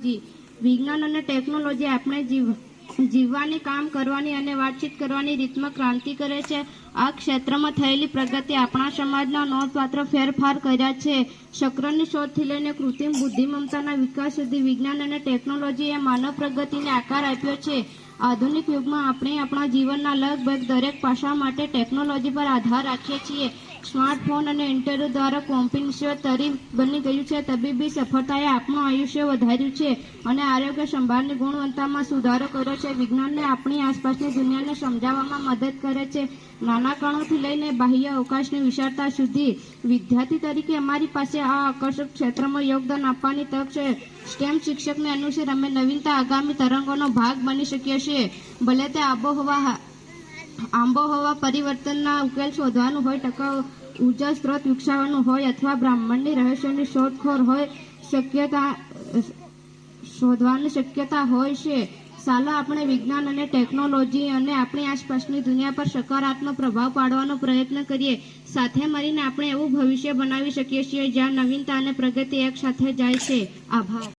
Technology વિજ્ઞાન અને technology આપણે જીવ, જીવવાની કામ કરવાની અને વાતચીત કરવાની રીતમાં ક્રાંતિ કરે છે. આ ક્ષેત્રમાં થયેલી પ્રગતિ આપણા સમાજના નોંધપાત્ર ફેરફાર કર્યા છે. શક્રની શોધથી લઈને કૃત્રિમ બુદ્ધિમત્તાના વિકાસ સુધી વિજ્ઞાન અને ટેકનોલોજીએ માનવ પ્રગતિને આકાર આપ્યો છે. આધુનિક યુગમાં આપણે આપણા જીવનના લગભગ દરેક પાસા માટે ટેકનોલોજી પર આધાર રાખીએ છીએ. સ્માર્ટફોન અને ઇન્ટરનેટ દ્વારા કોમ્પિન્સ્યો તરી બની ગયું છે. તબીબી સફળતાએ આપણું આયુષ્ય વધાર્યું છે અને આરોગ્ય સંભાળની ગુણવત્તામાં સુધારો કર્યો છે. વિજ્ઞાનને આપણી આસપાસની દુનિયાને સમજાવવામાં મદદ કરે છે. નાના કણોથી લઈને બાહ્ય અવકાશની વિશાળતા સુધી વિદ્યાર્થી તરીકે અમારી પાસે આ આકર્ષક ક્ષેત્રમાં યોગદાન આપવાની તક છે. સ્ટેમ શિક્ષકને અનુસાર અમે નવીનતા આગામી તરંગોનો ભાગ બની શકીએ છીએ. ભલે તે આબોહવા આબોહવા પરિવર્તનના ઉકેલ શોધવાનું હોય, ટકાઉ ઊર્જા સ્ત્રોત વિકસાવવાનું હોય અથવા બ્રાહ્મણની રહસ્યની શોધખોળ હોય, શક્યતા, શોધવાની શક્યતા હોય છે. ચાલો આપણે વિજ્ઞાન અને ટેકનોલોજી અને આપણી આસપાસની દુનિયા પર સકારાત્મક પ્રભાવ પાડવાનો પ્રયત્ન કરીએ. સાથે મળીને આપણે એવું ભવિષ્ય બનાવી શકીએ છીએ જ્યાં નવીનતા અને પ્રગતિ એકસાથે જાય છે. આભાર.